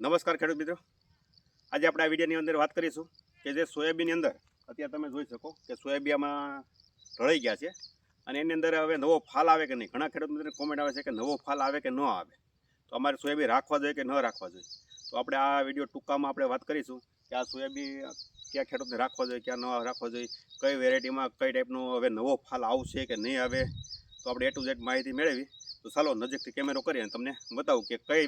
નમસ્કાર ખેડૂત મિત્રો. આજે આપણે આ વિડીયોની અંદર વાત કરીશું કે જે સોયાબીનની અંદર, અત્યારે તમે જોઈ શકો કે સોયાબીનમાં રળી ગયા છે અને એની અંદર હવે નવો ફાલ આવે કે નહીં? ઘણા ખેડૂત મિત્રોની કોમેન્ટ આવે છે કે નવો ફાલ આવે કે ન આવે? તો અમારે સોયાબીન રાખવા જોઈએ કે ન રાખવા જોઈએ? તો આપણે આ વીડિયો ટૂંકામાં આપણે વાત કરીશું કે આ સોયાબીન કયા ખેડૂતને રાખવા જોઈએ, ક્યાં ન રાખવા જોઈએ, કઈ વેરાયટીમાં, કઈ ટાઈપનો હવે નવો ફાલ આવશે કે નહીં આવે? તો આપણે એ ટુ ઝેડ માહિતી મેળવી. તો ચાલો નજીકથી કેમેરો કરી અને તમને બતાવું કે કઈ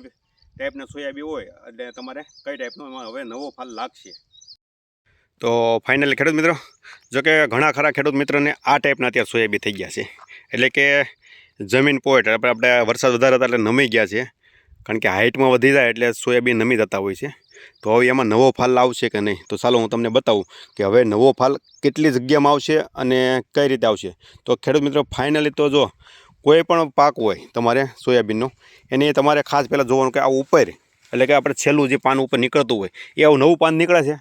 ટાઈપના સોયાબી હોય, એટલે તમારે કઈ ટાઈપનો એમાં હવે નવો ફાલ લાગશે. તો ફાઇનલી ખેડૂત મિત્રો, જો કે ઘણા ખરા ખેડૂત મિત્રોને આ ટાઈપના અત્યારે સોયાબી થઈ ગયા છે. એટલે કે જમીન પોઈટ આપણે આપણે વરસાદ વધારે હતા એટલે નમી ગયા છે. કારણ કે હાઇટમાં વધી જાય એટલે સોયાબીન નમી જતા હોય છે. તો હવે એમાં નવો ફાલ આવશે કે નહીં? તો ચાલો હું તમને બતાવું કે હવે નવો ફાલ કેટલી જગ્યામાં આવશે અને કઈ રીતે આવશે? તો ખેડૂત મિત્રો ફાઇનલી તો જો કોઈ પણ પાક હોય તમારે સોયાબીનનો, એની તમારે ખાસ પહેલાં જોવાનું કે આ ઉપર, એટલે કે આપણે છેલ્લું જે પાન ઉપર નીકળતું હોય, એ આવું નવું પાન નીકળે છે?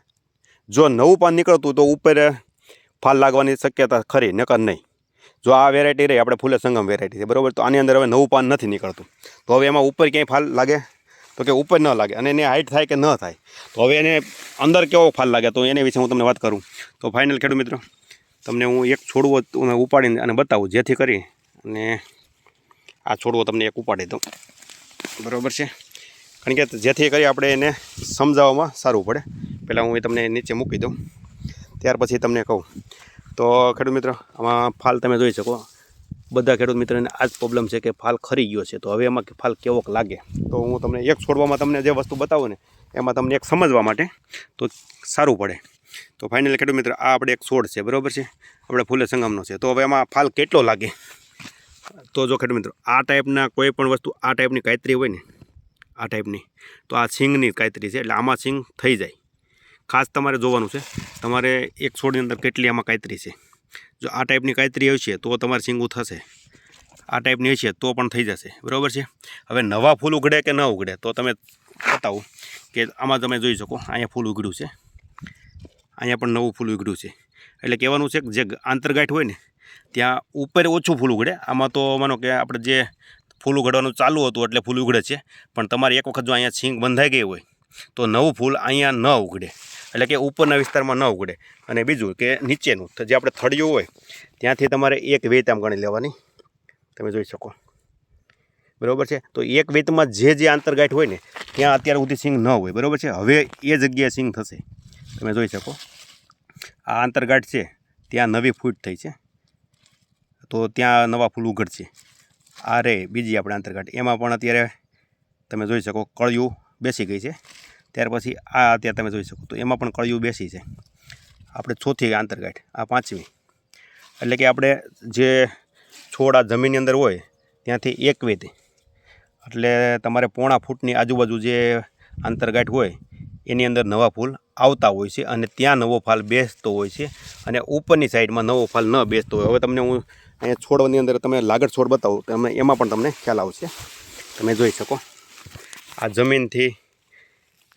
જો નવું પાન નીકળતું તો ઉપર ફાલ લાગવાની શક્યતા ખરી, નકર નહીં. જો આ વેરાયટી રહી, આપણે ફૂલે સંગમ વેરાયટી છે, બરાબર? તો આની અંદર હવે નવું પાન નથી નીકળતું. તો હવે એમાં ઉપર ક્યાંય ફાલ લાગે? તો કે ઉપર ન લાગે, અને એની હાઇટ થાય કે ન થાય? તો હવે એને અંદર કેવો ફાલ લાગે? તો એના વિશે હું તમને વાત કરું. તો ફાઇનલ ખેડૂત મિત્રો, તમને હું એક છોડવો ઉપાડીને અને બતાવું, જેથી કરી અને આ છોડવો તમને એક ઉપાડી દઉં. બરાબર છે? કારણ કે જેથી કરી આપણે એને સમજાવવામાં સારું પડે. પહેલાં હું એ તમને નીચે મૂકી દઉં. ત્યાર પછી તમને કહું. તો ખેડૂત મિત્ર, આમાં ફાલ તમે જોઈ શકો. બધા ખેડૂત મિત્રોને આ જ પ્રોબ્લેમ છે કે ફાલ ખરી ગયો છે. તો હવે એમાં ફાલ કેવોક લાગે? તો હું તમને એક છોડવામાં તમને જે વસ્તુ બતાવું ને, એમાં તમને એક સમજવા માટે તો સારું પડે. તો ફાઇનલી ખેડૂત મિત્ર, આ આપણે એક છોડ છે. બરાબર છે? આપણે ફૂલે સંગમનો છે. તો હવે એમાં ફાલ કેટલો લાગે? તો જો ખેડૂત મિત્રો, આ ટાઈપના કોઈ પણ વસ્તુ, આ ટાઈપની કાયતરી હોય ને, આ ટાઈપની તો આ સિંગની કાયતરી છે, એટલે આમાં સિંગ થઈ જાય. ખાસ તમારે જોવાનું છે, તમારે એક છોડની અંદર કેટલી આમાં કાયતરી છે. જો આ ટાઈપની કાયતરી હશે, તો તમારે સિંગું થશે. આ ટાઈપની હશે, તો પણ થઈ જશે. બરાબર છે? હવે નવા ફૂલ ઉગડે કે ન ઉગડે, તો તમે બતાવો કે આમાં તમે જોઈ શકો, અહીંયા ફૂલ ઉગડ્યું છે. અહીંયા પણ નવું ફૂલ ઉગડ્યું છે. એટલે કહેવાનું છે કે જે આંતરગાંઠ હોય ને ત્યાં ઉપર ઓછું ફૂલ ઉગડે આમાં તો માનો કે આપણે જે ફૂલ ઉગડવાનું ચાલુ હતું એટલે ફૂલ ઉગડે છે. પણ તમારે એક વખત જો અહીંયા છીંક બંધાઈ ગઈ હોય, તો નવું ફૂલ અહીંયા ન ઉગડે એટલે કે ઉપરના વિસ્તારમાં ન ઉગડે અને બીજું કે નીચેનું જે આપણે થળિયું હોય, ત્યાંથી તમારે એક વેત આમ ગણી લેવાની. તમે જોઈ શકો. બરાબર છે? તો એક વેતમાં જે જે આંતરગાંઠ હોય ને, ત્યાં અત્યાર સુધી સિંગ ન હોય. બરાબર છે? હવે એ જગ્યાએ સિંગ થશે. તમે જોઈ શકો. આ આંતરગાંઠ છે, ત્યાં નવી ફૂટ થઈ છે. તો ત્યાં નવા ફૂલ ઉઘડશે. આ રે બીજી આપણે આંતરગાંઠ એમાં પણ અત્યારે તમે જોઈ શકો કળિયું બેસી ગઈ છે. ત્યાર પછી આ અત્યારે તમે જોઈ શકો. તો એમાં પણ કળિયું બેસી છે. આપણે ચોથી આંતરગાંઠ આ પાંચમી. એટલે કે આપણે જે છોડ આ જમીનની અંદર હોય, ત્યાંથી એક વેતે. એટલે તમારે પોણા ફૂટની આજુબાજુ જે આંતરગાંઠ હોય, એની અંદર નવા ફૂલ આવતા હોય છે અને ત્યાં નવો ફાલ બેસતો હોય છે અને ઉપરની સાઈડમાં નવો ફાલ ન બેસતો હોય. હવે તમને હું અહીંયા છોડની અંદર તમે લાગડ છોડ બતાવો તમે એમાં પણ તમને ખ્યાલ આવશે. તમે જોઈ શકો. આ જમીનથી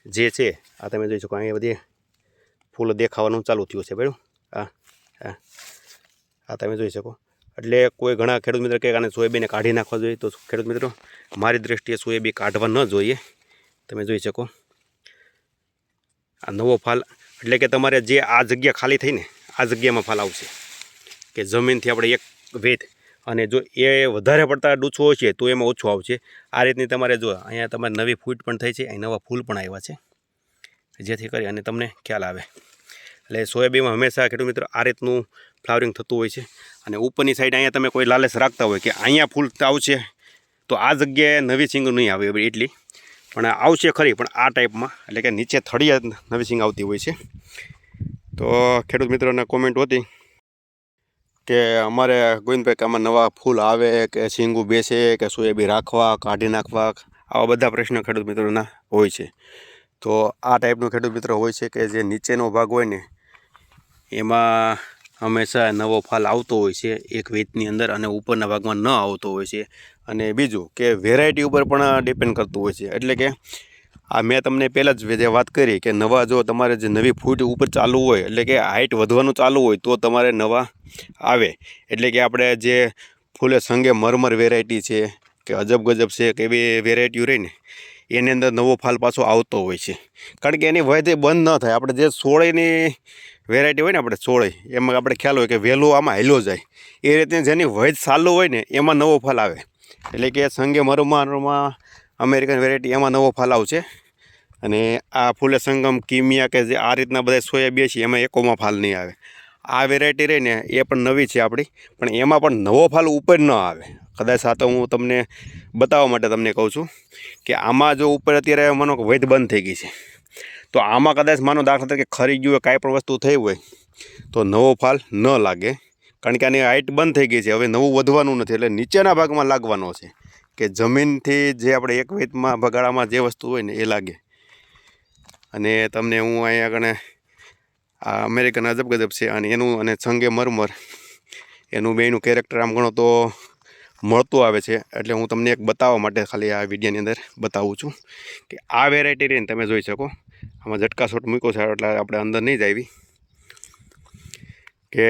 જે છે, આ તમે જોઈ શકો, અહીંયા બધી ફૂલ દેખાવાનું ચાલુ થયું છે, બરાબર? હા હા આ તમે જોઈ શકો. એટલે કોઈ ઘણા ખેડૂત મિત્રો કે આને સોયાબીને કાઢી નાખવા જોઈએ, તો ખેડૂત મિત્રો, મારી દૃષ્ટિએ સોયાબી કાઢવા ન જોઈએ. તમે જોઈ શકો. આ નવો ફાલ, એટલે કે તમારે જે આ જગ્યા ખાલી થઈને આ જગ્યામાં ફાલ આવશે. કે જમીનથી આપણે એક વેત. અને જો એ વધારે પડતા ડૂછો હશે તો એમાં ઓછું આવશે. આ રીતની તમારે જો અહીંયા તમારે નવી ફૂટ પણ થઈ છે, અહીં નવા ફૂલ પણ આવ્યા છે. જેથી કરી અને તમને ખ્યાલ આવે. એટલે સોયાબીનમાં હંમેશા ખેડૂત મિત્રો આ રીતનું ફ્લાવરિંગ થતું હોય છે. અને ઉપરની સાઈડ અહીંયા તમે કોઈ લાલચ રાખતા હોય કે અહીંયા ફૂલ આવશે, તો આ જગ્યાએ નવી સિંગ નહીં આવે એટલી. પણ આવશે ખરી, પણ આ ટાઈપમાં, એટલે કે નીચે થળિયા નવી સિંગ આવતી હોય છે. તો ખેડૂત મિત્રોને કોમેન્ટ હતી કે અમારે ગોવિંદભાઈ કે આમાં નવા ફૂલ આવે, કે સિંગું બેસે, કે સોયાબીન રાખવા, કાઢી નાખવા, આવા બધા પ્રશ્નો ખેડૂત મિત્રોના હોય છે. તો આ ટાઈપનો ખેડૂત મિત્રો હોય છે કે જે નીચેનો ભાગ હોય ને, એમાં હંમેશા નવો ફાલ આવતો હોય છે, એક વેતની અંદર અને ઉપરના ભાગમાં ન આવતો હોય છે. અને બીજું કે વેરાયટી ઉપર પણ ડિપેન્ડ કરતું હોય છે. એટલે કે આ મેં તમને પહેલાં જ જે વાત કરી કે નવા જો તમારે જે નવી ફૂટ ઉપર ચાલુ હોય, એટલે કે હાઇટ વધવાનું ચાલુ હોય, તો તમારે નવા આવે. એટલે કે આપણે જે ફૂલે સંગે મરમર વેરાયટી છે, કે અજબ ગજબ છે, કે એવી વેરાયટીઓ રહી ને, એની અંદર નવો ફાલ પાછો આવતો હોય છે. કારણ કે એની વયથી બંધ ન થાય. આપણે જે સોળેની વેરાયટી હોય ને આપણે સોળે, એમાં આપણે ખ્યાલ હોય કે વહેલો આમાં હેલો જાય. એ રીતે જેની વય ચાલુ હોય ને, એમાં નવો ફાલ આવે. એટલે કે સંગે મરમારમાં અમેરિકન વેરાયટી એમાં નવો ફાલ છે. અને આ ફૂલે સંગમ, કિમિયા કે જે આ રીતના બધા બે છે, એમાં એકોમાં ફાલ નહીં આવે. આ વેરાયટી રહી ને, એ પણ નવી છે આપણી, પણ એમાં પણ નવો ફાલ ઉપર ન આવે. કદાચ આ તો હું તમને બતાવવા માટે તમને કહું છું કે આમાં જો ઉપર અત્યારે માનો વૈધ બંધ થઈ ગઈ છે. તો આમાં કદાચ માનો દાખલા તરીકે ખરી ગયું હોય, કાંઈ પણ વસ્તુ થઈ હોય, તો નવો ફાલ ન લાગે. કારણ કે આની હાઇટ બંધ થઈ ગઈ છે, હવે નવું વધવાનું નથી, એટલે નીચેના ભાગમાં લાગવાનો છે. કે જમીનથી જે આપણે એક વેતમાં બગાડામાં જે વસ્તુ હોય ને એ લાગે. અને તમને હું અહીંયા આગળ આ અમેરિકન અજબ ગજબ છે અને એનું અને સંગે મરમર એનું બેનું કેરેક્ટર આમ ઘણો તો મળતું આવે છે. એટલે હું તમને એક બતાવવા માટે ખાલી આ વિડીયોની અંદર બતાવું છું કે આ વેરાયટી રહીને તમે જોઈ શકો. આમાં ઝટકા શોટ મૂક્યો છે, એટલે આપણે અંદર નહીં જ આવી. કે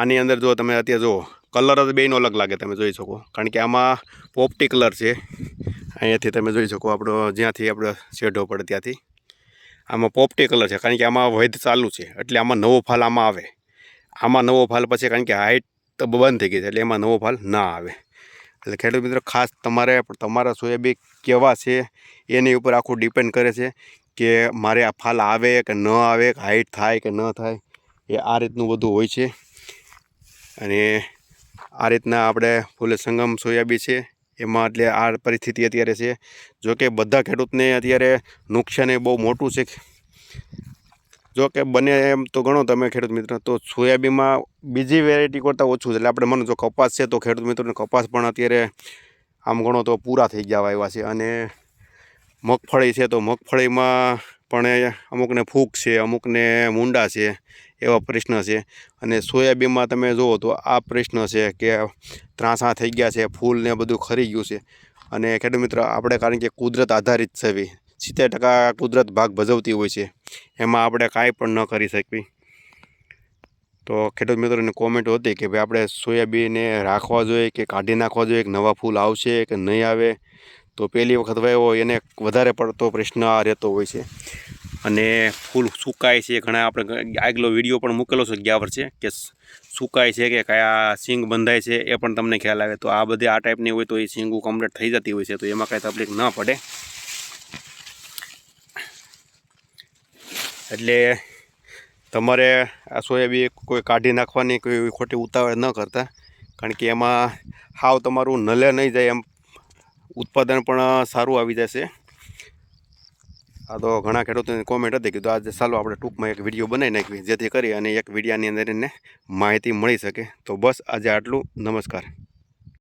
આની અંદર જો તમે અત્યારે જુઓ કલર જ બેનો અલગ લાગે, તમે જોઈ શકો. કારણ કે આમાં પોપટી કલર છે. અહીંયાથી તમે જોઈ શકો આપણો, જ્યાંથી આપણે શેઢો પડે ત્યાંથી. આમાં પોપટી કલર છે, કારણ કે આમાં વૈધ ચાલુ છે. એટલે આમાં નવો ફાલ આમાં આવે. આમાં નવો ફાલ પછી કારણ કે હાઇટ તો બંધ થઈ ગઈ છે, એટલે એમાં નવો ફાલ ના આવે. એટલે ખેડૂત મિત્રો, ખાસ તમારે, તમારા સોયાબીન કેવા છે, એની ઉપર આખું ડિપેન્ડ કરે છે કે મારે આ ફાલ આવે કે ન આવે હાઇટ થાય કે ન થાય, એ આ રીતનું બધું હોય છે. અને આ રીતના આપણે ફૂલ સંગમ સોયાબી છે. એમાં એટલે આ પરિસ્થિતિ અત્યારે છે. જોકે બધા ખેડૂતને અત્યારે નુકસાન એ બહુ મોટું છે. જો કે બને એમ તો ગણો તમે ખેડૂત મિત્ર, તો સોયાબીનમાં બીજી વેરાયટી કરતાં ઓછું છે. એટલે આપણે મને જો કપાસ છે, તો ખેડૂત મિત્રોને કપાસ પણ અત્યારે આમ ગણો તો પૂરા થઈ ગયા આવ્યા છે. અને મગફળી છે, તો મગફળીમાં પણ અમુકને ફૂગ છે, અમુકને મુંડા છે. એવા પ્રશ્ન છે. અને સોયાબીનમાં તમે જુઓ તો આ પ્રશ્ન છે કે ત્રાંસા થઈ ગયા છે, ફૂલ ને બધું ખરી ગયું છે. અને ખેડૂત મિત્ર, આપણે કારણ કે કુદરત આધારિત છે સિત્તેર ટકા કુદરત ભાગ ભજવતી હોય છે. એમાં આપણે કાંઈ પણ ન કરી શકવી. તો ખેડૂત મિત્રોની કોમેન્ટ હતી કે ભાઈ, આપણે સોયાબીનને રાખવા જોઈએ કે કાઢી નાખવા જોઈએ, કે નવા ફૂલ આવશે કે નહીં આવે? તો પહેલી વખત વાવ્યો એને વધારે પડતો પ્રશ્ન આ રહેતો હોય છે. અને ફૂલ સુકાય છે. ઘણા આપણે આગલો વીડિયો પણ મૂકેલો છે ગયા વર્ષે કે સુકાય છે કે કયા સિંગ બંધાય છે એ પણ તમને ખ્યાલ આવે. તો આ બધી આ ટાઈપની હોય તો એ સિંગો કમ્પ્લીટ થઈ જતી હોય છે. તો એમાં કાંઈ તકલીફ ન પડે. એટલે તમારે આ સોયાબીન કોઈ કાઢી નાખવાની કોઈ ખોટી ઉતાવળ ન કરતા. કારણ કે એમાં હાવ તમારું નલે નહીં જાય એમ. ઉત્પાદન પણ સારું આવી જશે. આ તો ઘણા ખેડૂતોની કોમેન્ટ હતી કીધું આજે ચાલો આપણે ટૂંકમાં એક વીડિયો બનાવી નાખવી જેથી કરી અને એક વિડીયાની અંદર એને માહિતી મળી શકે. તો બસ આજે આટલું. નમસ્કાર.